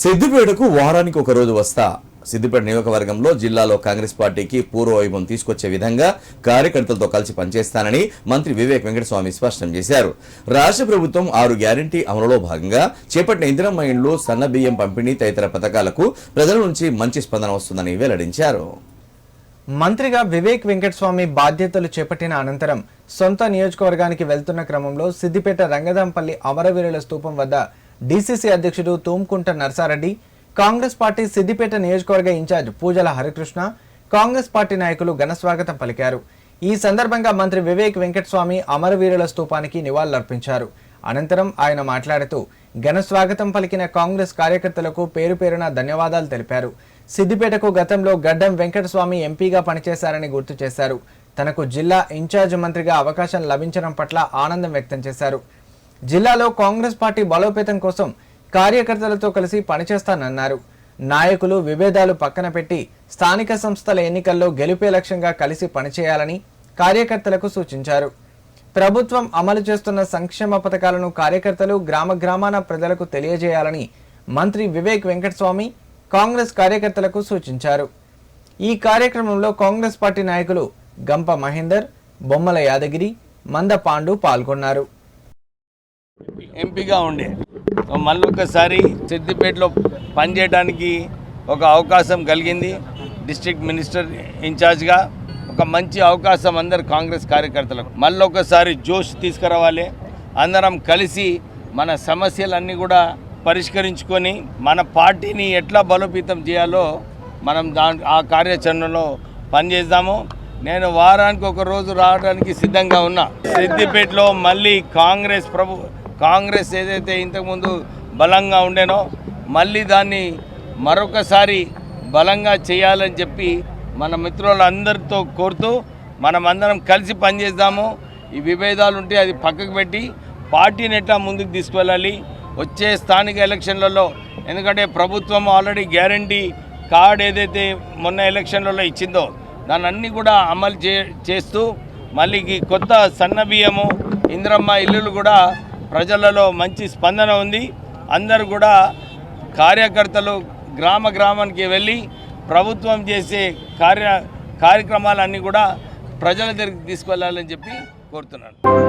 సిద్దిపేటకు వారానికి ఒక రోజు వస్తా. సిద్దిపేట నియోజకవర్గంలో జిల్లాలో కాంగ్రెస్ పార్టీకి పూర్వవైభవం తీసుకొచ్చే విధంగా కార్యకర్తలతో కలిసి పనిచేస్తానని మంత్రి వివేక్ వెంకటస్వామి స్పష్టం చేశారు. రాష్ట్ర ప్రభుత్వం ఆరు గ్యారంటీ అమలులో భాగంగా చేపట్టిన ఇందిరమ్మ ఇండ్లు సన్న బియ్యం పంపిణీ తదితర పథకాలకు ప్రజల నుంచి మంచి స్పందన వస్తుందని వెల్లడించారు. మంత్రిగా వివేక్ వెంకటస్వామి బాధ్యతలు చేపట్టిన అనంతరం సొంత నియోజకవర్గానికి వెళ్తున్న క్రమంలో సిద్దిపేట రంగదాంపల్లి అమరవీరుల స్తూపం వద్ద డీసీసీ అధ్యక్షుడు తూమ్కుంట నర్సారెడ్డి కాంగ్రెస్ పార్టీ సిద్దిపేట నియోజకవర్గ ఇన్ఛార్జ్ పూజల హరికృష్ణ కాంగ్రెస్ పార్టీ నాయకులు ఘనస్వాగతం పలికారు. ఈ సందర్భంగా మంత్రి వివేక్ వెంకటస్వామి అమరవీరుల స్తూపానికి నివాళులర్పించారు. అనంతరం ఆయన మాట్లాడుతూ ఘన స్వాగతం పలికిన కాంగ్రెస్ కార్యకర్తలకు పేరు పేరున ధన్యవాదాలు తెలిపారు. సిద్దిపేటకు గతంలో గడ్డం వెంకటస్వామి ఎంపీగా పనిచేశారని గుర్తు చేశారు. తనకు జిల్లా ఇన్ఛార్జ్ మంత్రిగా అవకాశం లభించడం పట్ల ఆనందం వ్యక్తం చేశారు. జిల్లాలో కాంగ్రెస్ పార్టీ బలోపేతం కోసం కార్యకర్తలతో కలిసి పనిచేస్తానన్నారు. నాయకులు విభేదాలు పక్కన పెట్టి స్థానిక సంస్థల ఎన్నికల్లో గెలిపే లక్ష్యంగా కలిసి పనిచేయాలని కార్యకర్తలకు సూచించారు. ప్రభుత్వం అమలు చేస్తున్న సంక్షేమ పథకాలను కార్యకర్తలు గ్రామ గ్రామాన ప్రజలకు తెలియజేయాలని మంత్రి వివేక్ వెంకటస్వామి కాంగ్రెస్ కార్యకర్తలకు సూచించారు. ఈ కార్యక్రమంలో కాంగ్రెస్ పార్టీ నాయకులు గంప మహేందర్ బొమ్మల యాదగిరి మంద పాండు పాల్గొన్నారు. ఎంపీగా ఉండే. మళ్ళీ ఒకసారి సిద్దిపేటలో పనిచేయడానికి ఒక అవకాశం కలిగింది. డిస్ట్రిక్ట్ మినిస్టర్ ఇన్ఛార్జ్గా ఒక మంచి అవకాశం అందరు కాంగ్రెస్ కార్యకర్తలకు. మళ్ళీ ఒకసారి జోష్ తీసుకురావాలి. అందరం కలిసి మన సమస్యలన్నీ కూడా పరిష్కరించుకొని మన పార్టీని ఎట్లా బలోపేతం చేయాలో మనం దా ఆ కార్యాచరణలో పనిచేద్దాము. నేను వారానికి ఒక రోజు రావడానికి సిద్ధంగా ఉన్నా. సిద్దిపేటలో మళ్ళీ కాంగ్రెస్ ప్రభు కాంగ్రెస్ ఏదైతే ఇంతకుముందు బలంగా ఉండేనో మళ్ళీ దాన్ని మరొకసారి బలంగా చేయాలని చెప్పి మన మిత్రులందరితో కోరుతూ మనమందరం కలిసి పనిచేద్దాము. ఈ విభేదాలు ఉంటే అది పక్కకు పెట్టి పార్టీని ఎట్లా ముందుకు తీసుకువెళ్ళాలి? వచ్చే స్థానిక ఎలక్షన్లలో ఎందుకంటే ప్రభుత్వం ఆల్రెడీ గ్యారంటీ కార్డ్ ఏదైతే మొన్న ఎలక్షన్లలో ఇచ్చిందో దాన్ని అన్నీ కూడా అమలు చే చేస్తూ మళ్ళీ కొత్త సన్న బియ్యము ఇంద్రమ్మ ఇల్లులు కూడా ప్రజలలో మంచి స్పందన ఉంది. అందరూ కూడా కార్యకర్తలు గ్రామ గ్రామానికి వెళ్ళి ప్రభుత్వం చేసే కార్య కార్యక్రమాలన్నీ కూడా ప్రజల దగ్గరికి తీసుకెళ్ళాలని చెప్పి కోరుతున్నాను.